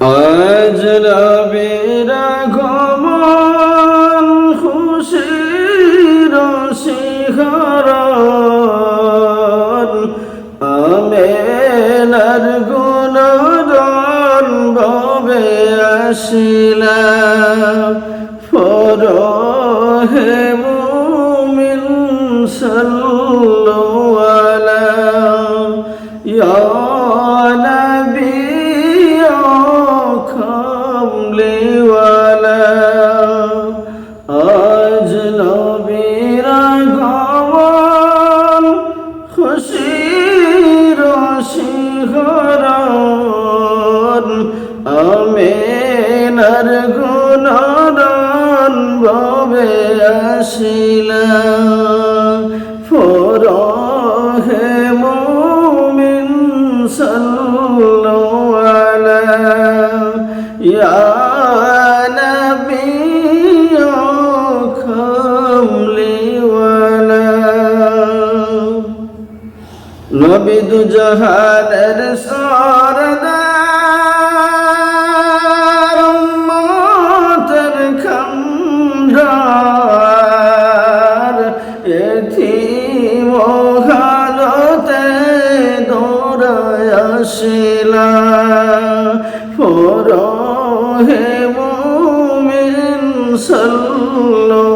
আজ রবিরা গমন খুশির শিখরণ আমেনার গুণরণ ভবে আসিলা। ফরহে মুমিন সাল্লু আজ নবীর গমন খুশির শিখরণ আমেনার গুণরণ ভবে আসিলা। ফরহে মুমিন সাল্লু নবী দু জাহানের সরদার উম্মতের খন্ডার এথিম হালতে দৌড়ায় আসিলা। ফরহে মুমিন সাল্লু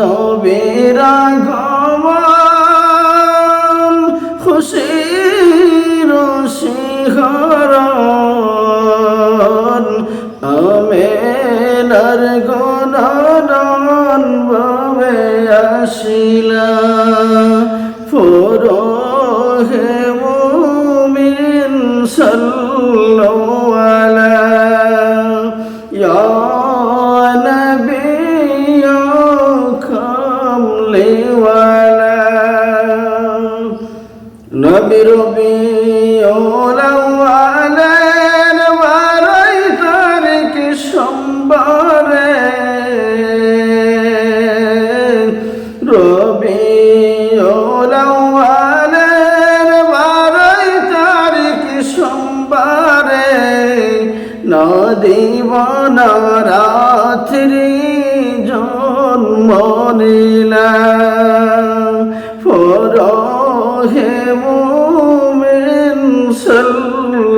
নবীর আগমন খুশির শিখরণ আমেনার গুণরণ ভবে আসিলা। ফরহে মুমিন সাল্লু আলা নবী রবিউলাওয়ালের বারাই তারিখ সোমবারে। রবিউলাওয়ালের বারাই তারিখ সোমবারে নদী বনরাত্রি জন্ম নিলা।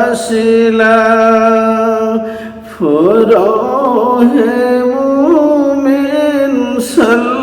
আসিলা ফরহে মুমিন সাল্লু